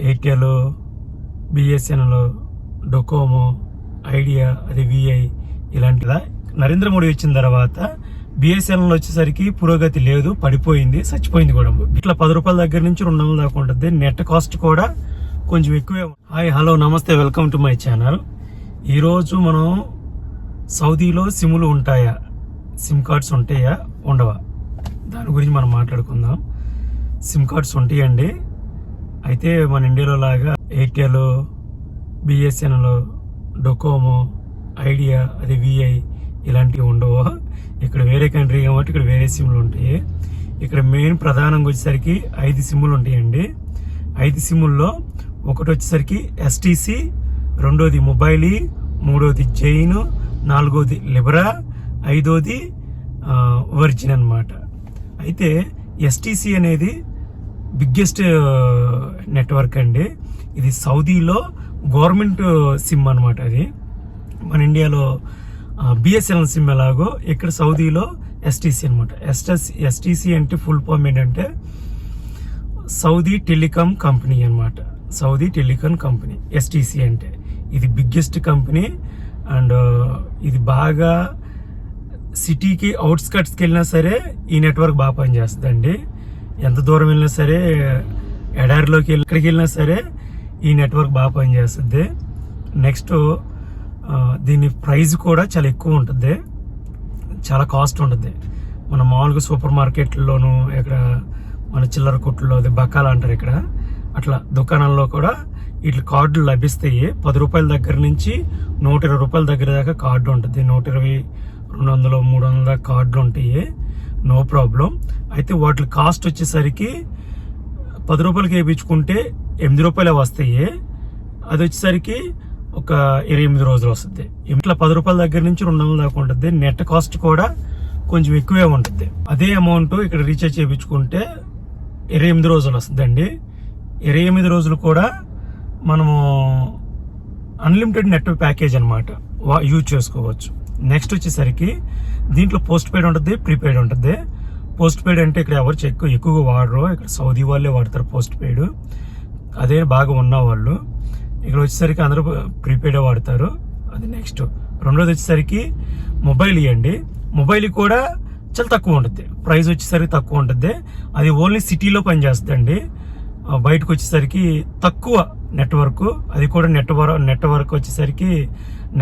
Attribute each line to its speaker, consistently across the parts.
Speaker 1: Airtel BSNL Docomo Idea అది VI ఇలాంటిదా. నరేంద్ర మోడీ వచ్చిన తర్వాత బిఎస్ఎన్ఎల్ వచ్చేసరికి పురోగతి లేదు పడిపోయింది చచ్చిపోయింది కూడా. ఇట్లా పది రూపాయల దగ్గర నుంచి రెండు వందల దాకా ఉంటుంది. నెట్ కాస్ట్ కూడా కొంచెం ఎక్కువే హాయ్ హలో నమస్తే వెల్కమ్ టు మై ఛానల్. ఈరోజు మనం సౌదీలో సిమ్లు ఉంటాయా? సిమ్ కార్డ్స్ ఉంటాయా? ఉండవా? దాని గురించి మనం మాట్లాడుకుందాం. సిమ్ కార్డ్స్ ఉంటాయండి. అయితే మన ఇండియాలో లాగా ఎయిర్టెల్ బిఎస్ఎన్ఎల్ డొకోమో ఐడియా అది విఐ ఇలాంటివి ఉండవు. ఇక్కడ వేరే కంట్రీ కాబట్టి ఇక్కడ వేరే సిమ్లు ఉంటాయి. ఇక్కడ మెయిన్ ప్రధానంగా వచ్చేసరికి ఐదు సిమ్ములు ఉంటాయండి. ఐదు సిమ్ముల్లో ఒకటి వచ్చేసరికి ఎస్టీసీ రెండోది మొబైలీ మూడోది జైన్ నాలుగోది లిబరా ఐదోది వర్జిన్ అన్నమాట. అయితే ఎస్టీసీ అనేది బిగ్గెస్ట్ నెట్వర్క్ అండి. ఇది సౌదీలో గవర్నమెంట్ సిమ్ అన్నమాట అది. మన ఇండియాలో బిఎస్ఎన్ఎల్ సిమ్ ఎలాగో ఇక్కడ సౌదీలో ఎస్టీసీ అనమాట ఎస్టస్ ఎస్టీసీ అంటే ఫుల్ ఫామ్ ఏంటంటే సౌదీ టెలికాం కంపెనీ అనమాట సౌదీ టెలికాం కంపెనీ ఎస్టీసీ అంటే. ఇది బిగ్గెస్ట్ కంపెనీ అండ్ ఇది బాగా సిటీకి అవుట్స్కట్స్కి వెళ్ళినా సరే ఈ నెట్వర్క్ బాగా పనిచేస్తుందండి. ఎంత దూరం వెళ్ళినా సరే ఎడారిలోకి వెళ్ళి ఎక్కడికి వెళ్ళినా సరే ఈ నెట్వర్క్ బాగా పనిచేస్తుంది. నెక్స్ట్ దీని ప్రైస్ కూడా చాలా ఎక్కువ ఉంటుంది. చాలా కాస్ట్ ఉంటుంది. మన మామూలుగా సూపర్ మార్కెట్లోనూ ఇక్కడ మన చిల్లర కొట్టుల్లో అది బకాలు అంటారు ఇక్కడ అట్లా దుకాణాల్లో కూడా ఇట్లా కార్డులు లభిస్తాయి. పది రూపాయల దగ్గర నుంచి నూట ఇరవై రూపాయల దగ్గర దాకా కార్డు ఉంటుంది. నూట ఇరవై రెండు వందలు మూడు వందల దాకా కార్డులు ఉంటాయి. నో ప్రాబ్లం అయితే వాటి కాస్ట్ వచ్చేసరికి పది రూపాయలకి వేయించుకుంటే ఎనిమిది రూపాయలే వస్తాయి. అది వచ్చేసరికి ఒక ఇరవై ఎనిమిది రోజులు వస్తుంది. ఇట్లా పది రూపాయల దగ్గర నుంచి రెండు వందల దాకా ఉంటుంది. నెట్ కాస్ట్ కూడా కొంచెం ఎక్కువే ఉంటుంది. అదే అమౌంట్ ఇక్కడ రీఛార్జ్ చేయించుకుంటే ఇరవై ఎనిమిది రోజులు వస్తుందండి. ఇరవై ఎనిమిది రోజులు కూడా మనము అన్లిమిటెడ్ నెట్ ప్యాకేజ్ అనమాట యూజ్ చేసుకోవచ్చు. నెక్స్ట్ వచ్చేసరికి దీంట్లో పోస్ట్ పెయిడ్ ఉంటుంది ప్రీపెయిడ్ ఉంటుంది. పోస్ట్ పెయిడ్ అంటే ఇక్కడ ఎవరు ఎక్కువ ఎక్కువగా వాడరు ఇక్కడ సౌదీ వాళ్ళే వాడతారు పోస్ట్ పెయిడ్ అదే బాగా ఉన్న వాళ్ళు. ఇక్కడ వచ్చేసరికి అందరూ ప్రీపెయిడే వాడతారు. అది నెక్స్ట్ రెండోది వచ్చేసరికి మొబైల్ ఇవ్వండి. మొబైల్ కూడా చాలా తక్కువ ఉంటుంది. ప్రైస్ వచ్చేసరికి తక్కువ ఉంటుంది. అది ఓన్లీ సిటీలో పనిచేస్తుందండి. బయటకు వచ్చేసరికి తక్కువ నెట్వర్క్ అది కూడా నెట్వర్క్ నెట్వర్క్ వచ్చేసరికి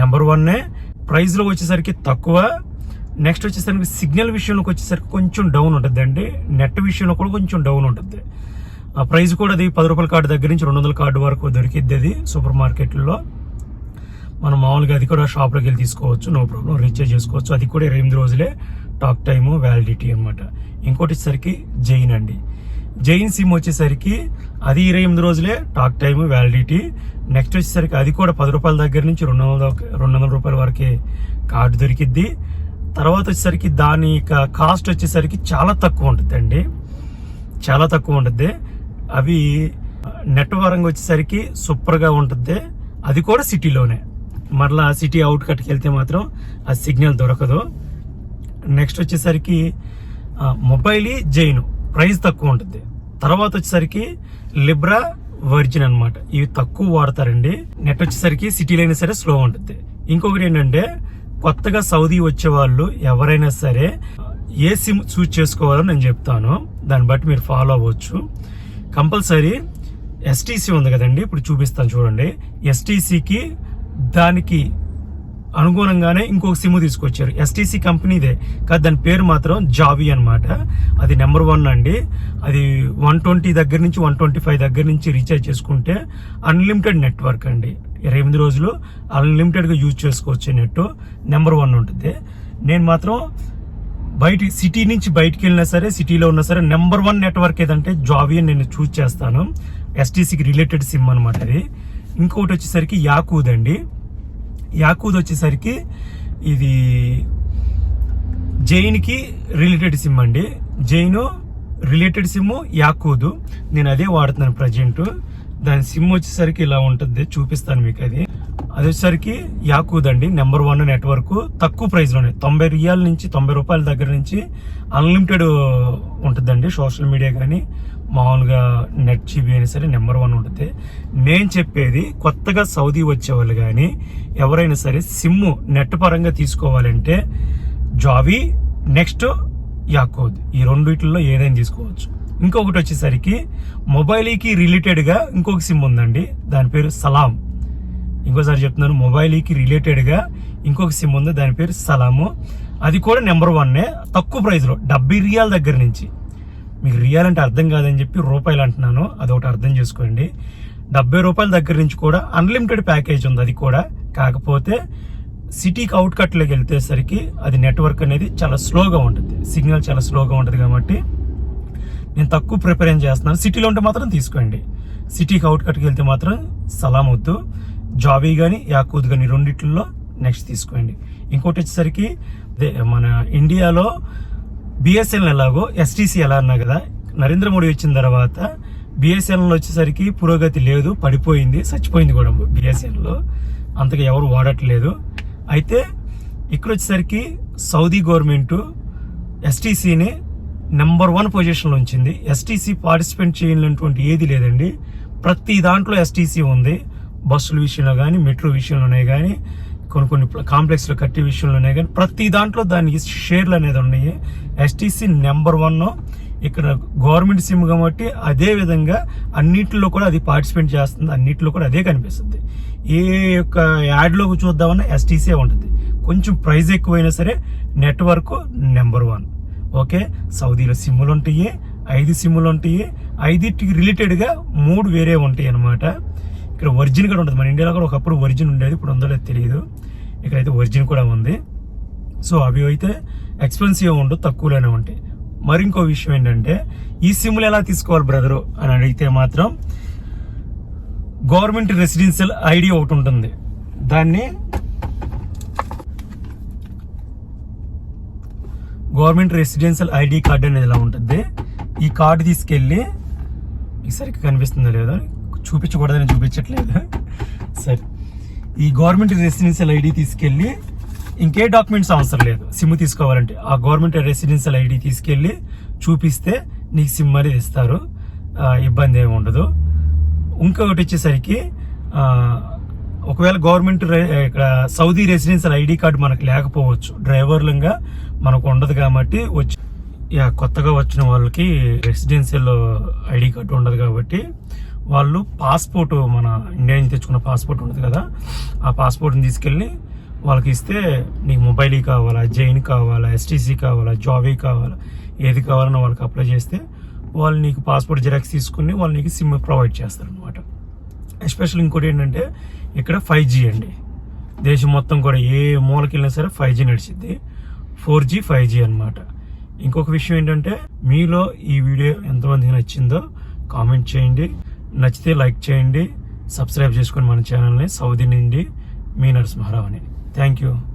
Speaker 1: నెంబర్ వన్నే ప్రైస్లో వచ్చేసరికి తక్కువ. నెక్స్ట్ వచ్చేసరికి సిగ్నల్ విషయంలోకి వచ్చేసరికి కొంచెం డౌన్ ఉంటుంది అండి నెట్ విషయంలో కూడా కొంచెం డౌన్ ఉంటుంది. ఆ ప్రైస్ కూడా అది పది రూపాయల కార్డు దగ్గర నుంచి రెండు వందల కార్డు వరకు దొరికిద్ది అది సూపర్ మార్కెట్లో. మనం మామూలుగా అది కూడా షాప్లోకి వెళ్ళి తీసుకోవచ్చు నో ప్రాబ్లం. రీఛార్జ్ చేసుకోవచ్చు. అది కూడా ఇరవై ఎనిమిది రోజులే టాక్ టైము వ్యాలిడిటీ అనమాట ఇంకోటి సరికి జైన్ అండి. జైన్ సిమ్ వచ్చేసరికి అది ఇరవై ఎనిమిది రోజులే టాక్ టైమ్ వ్యాలిడిటీ. నెక్స్ట్ వచ్చేసరికి అది కూడా పది రూపాయల దగ్గర నుంచి రెండు వందల రెండు వందల రూపాయల వరకే కార్డు దొరికిద్ది. తర్వాత వచ్చేసరికి దాని యొక్క కాస్ట్ వచ్చేసరికి చాలా తక్కువ ఉంటుందండి. చాలా తక్కువ ఉంటుంది. అవి నెట్ పరంగా వచ్చేసరికి సూపర్గా ఉంటుంది. అది కూడా సిటీలోనే. మరలా సిటీ అవుట్ కట్కి వెళ్తే మాత్రం ఆ సిగ్నల్ దొరకదు. నెక్స్ట్ వచ్చేసరికి మొబైల్ జైన్. ప్రైస్ తక్కువ ఉంటుంది. తర్వాత వచ్చేసరికి లిబ్రా వర్జిన్ అన్నమాట. ఇవి తక్కువ వాడతారండి. నెట్ వచ్చేసరికి సిటీలో అయినా సరే స్లో ఉంటుంది. ఇంకొకటి ఏంటంటే కొత్తగా సౌదీ వచ్చే వాళ్ళు ఎవరైనా సరే ఏ సిమ్ చూస్ చేసుకోవాలో నేను చెప్తాను. దాన్ని బట్టి మీరు ఫాలో అవ్వచ్చు. కంపల్సరీ ఎస్టీసీ ఉంది కదండి. ఇప్పుడు చూపిస్తాను చూడండి. ఎస్టీసీకి దానికి అనుగుణంగానే ఇంకొక సిమ్ తీసుకొచ్చారు. ఎస్టీసీ కంపెనీదే. కానీ దాని పేరు మాత్రం జావి అనమాట అది నెంబర్ వన్ అండి. అది వన్ ట్వంటీ దగ్గర నుంచి వన్ ట్వంటీ ఫైవ్ దగ్గర నుంచి రీఛార్జ్ చేసుకుంటే అన్లిమిటెడ్ నెట్వర్క్ అండి. ఇరవై ఎనిమిది రోజులు అన్లిమిటెడ్గా యూజ్ చేసుకోవచ్చు నెట్ నెంబర్ వన్ ఉంటుంది. నేను మాత్రం బయట సిటీ నుంచి బయటికి వెళ్ళినా సరే సిటీలో ఉన్నా సరే నెంబర్ వన్ నెట్వర్క్ ఏదంటే జావీ అని నేను చూస్ చేస్తాను. ఎస్టీసీకి రిలేటెడ్ సిమ్ అనమాట అది ఇంకొకటి వచ్చేసరికి యాకూద్ అండి. యాకూద్ వచ్చేసరికి ఇది జైన్కి రిలేటెడ్ సిమ్ అండి. జైన్ రిలేటెడ్ సిమ్ యాకూదు. నేను అదే వాడుతున్నాను ప్రజెంట్ దాని సిమ్ వచ్చేసరికి ఇలా ఉంటుంది చూపిస్తాను మీకు అది. అది వచ్చేసరికి యాకూద్ అండి. నెంబర్ వన్ నెట్వర్క్ తక్కువ ప్రైస్లోనే తొంభై రియాల నుంచి తొంభై రూపాయల దగ్గర నుంచి అన్లిమిటెడ్ ఉంటుందండి సోషల్ మీడియా కానీ మామూలుగా నెట్ జీబీ అయినా సరే నెంబర్ వన్ ఉంటుంది నేను చెప్పేది కొత్తగా సౌదీ వచ్చేవాళ్ళు కానీ ఎవరైనా సరే సిమ్ నెట్ పరంగా తీసుకోవాలంటే జావీ నెక్స్ట్ యాకోద్ ఈ రెండిట్లో ఏదైనా తీసుకోవచ్చు. ఇంకొకటి వచ్చేసరికి మొబైల్కి రిలేటెడ్గా ఇంకొక సిమ్ ఉందండి. దాని పేరు సలాం ఇంకోసారి చెప్తున్నాను మొబైల్కి రిలేటెడ్గా ఇంకొక సిమ్ ఉంది. దాని పేరు సలాము అది కూడా నెంబర్ వన్నే తక్కువ ప్రైస్లో డెబ్బై రియాల దగ్గర నుంచి. మీకు రియల్ అంటే అర్థం కాదని చెప్పి రూపాయలు అంటున్నాను. అదొకటి అర్థం చేసుకోండి. డెబ్బై రూపాయల దగ్గర నుంచి కూడా అన్లిమిటెడ్ ప్యాకేజ్ ఉంది. అది కూడా. కాకపోతే సిటీకి అవుట్ కట్లోకి వెళ్తేసరికి అది నెట్వర్క్ అనేది చాలా స్లోగా ఉంటుంది. సిగ్నల్ చాలా స్లోగా ఉంటుంది కాబట్టి నేను తక్కువ ప్రిపేర్ చేస్తున్నాను. సిటీలో ఉంటే మాత్రం తీసుకోండి. సిటీకి అవుట్ కట్కి వెళ్తే మాత్రం సలాం వద్దు. జాబీ కానీ యాకూద్ కానీ రెండిట్లో నెక్స్ట్ తీసుకోండి. ఇంకోటి వచ్చేసరికి మన ఇండియాలో బిఎస్ఎన్ఎల్ ఎలాగో ఎస్టీసీ ఎలా అన్నా కదా నరేంద్ర మోడీ వచ్చిన తర్వాత బిఎస్ఎన్ఎల్ వచ్చేసరికి పురోగతి లేదు పడిపోయింది చచ్చిపోయింది కూడా బిఎస్ఎన్ఎల్లో అంతగా ఎవరు వాడట్లేదు. అయితే ఇక్కడ వచ్చేసరికి సౌదీ గవర్నమెంటు ఎస్టీసీని నెంబర్ వన్ పొజిషన్లో ఉంచింది. ఎస్టీసీ పార్టిసిపేట్ చేయనటువంటి ఏది లేదండి. ప్రతి దాంట్లో ఎస్టీసీ ఉంది. బస్సుల విషయంలో కానీ మెట్రో విషయంలోనే కానీ కొన్ని కొన్ని కాంప్లెక్స్లో కట్టే విషయంలోనే కానీ ప్రతి దాంట్లో దానికి షేర్లు అనేది ఉన్నాయి. ఎస్టీసీ నెంబర్ వన్ ఇక్కడ గవర్నమెంట్ సిమ్ కాబట్టి అదే విధంగా అన్నిటిలో కూడా అది పార్టిసిపేట్ చేస్తుంది. అన్నిటిలో కూడా అదే కనిపిస్తుంది. ఏ యొక్క యాడ్లో చూద్దామన్నా ఎస్టీసీ ఉంటుంది. కొంచెం ప్రైస్ ఎక్కువైనా సరే నెట్వర్క్ నెంబర్ వన్ ఓకే? సౌదీలో సిమ్ములు ఉంటాయి. ఐదు సిమ్ములు ఉంటాయి. ఐదింటికి రిలేటెడ్గా మూడు వేరే ఉంటాయి అన్నమాట ఇక్కడ ఒరిజిన్ కూడా ఉంటుంది. మన ఇండియాలో కూడా ఒకప్పుడు ఒరిజిన్ ఉండేది. ఇప్పుడు ఉందో లేదో తెలియదు ఇక్కడైతే ఒరిజిన్ కూడా ఉంది. సో అవి అయితే ఎక్స్పెన్సివ్ ఉండవు తక్కువలోనే ఉంటాయి. మరి ఇంకో విషయం ఏంటంటే ఈ సిమ్లు ఎలా తీసుకోవాలి బ్రదరు అని అడిగితే మాత్రం గవర్నమెంట్ రెసిడెన్షియల్ ఐడి ఒకటి ఉంటుంది. దాన్ని గవర్నమెంట్ రెసిడెన్షియల్ ఐడి కార్డు అనేది ఇలా ఉంటుంది? ఈ కార్డు తీసుకెళ్ళి ఈ సరిగ్గా కనిపిస్తుందో లేదో చూపించకూడదని చూపించట్లేదు. సరే. ఈ గవర్నమెంట్ రెసిడెన్షియల్ ఐడి తీసుకెళ్ళి ఇంకే డాక్యుమెంట్స్ అవసరం లేదు. సిమ్ తీసుకోవాలంటే. ఆ గవర్నమెంట్ రెసిడెన్షియల్ ఐడి తీసుకెళ్ళి చూపిస్తే నీకు సిమ్ అనేది ఇస్తారు. ఇబ్బంది ఏమి ఉండదు. ఇంకొకటి వచ్చేసరికి ఒకవేళ గవర్నమెంట్ ఇక్కడ సౌదీ రెసిడెన్షియల్ ఐడి కార్డు మనకు లేకపోవచ్చు. డ్రైవర్లంగా మనకు ఉండదు కాబట్టి వచ్చి కొత్తగా వచ్చిన వాళ్ళకి రెసిడెన్షియల్ ఐడి కార్డు ఉండదు కాబట్టి వాళ్ళు పాస్పోర్ట్ మన ఇండియా నుంచి తెచ్చుకున్న పాస్పోర్ట్ ఉంటుంది కదా ఆ పాస్పోర్ట్ని తీసుకెళ్ళి వాళ్ళకి ఇస్తే నీకు మొబైల్ కావాలా జైన్ కావాలా ఎస్టీసీ కావాలా జాబీ కావాలా ఏది కావాలన్నా వాళ్ళకి అప్లై చేస్తే వాళ్ళు నీకు పాస్పోర్ట్ జిరాక్స్ తీసుకుని వాళ్ళు నీకు సిమ్ ప్రొవైడ్ చేస్తారు అనమాట ఎస్పెషల్ ఇంకోటి ఏంటంటే ఇక్కడ ఫైవ్ జీ అండి. దేశం మొత్తం కూడా ఏ మూలకి వెళ్ళినా సరే ఫైవ్ జీ నడిచిద్ది. ఫోర్ జీ ఫైవ్ జీ అనమాట ఇంకొక విషయం ఏంటంటే మీలో ఈ వీడియో ఎంతమందికి నచ్చిందో కామెంట్ చేయండి. నచ్చితే లైక్ చేయండి సబ్స్క్రైబ్ చేసుకొని మన ఛానల్ని సౌదీ నుండి మీ నరసింహారావు అని. Thank you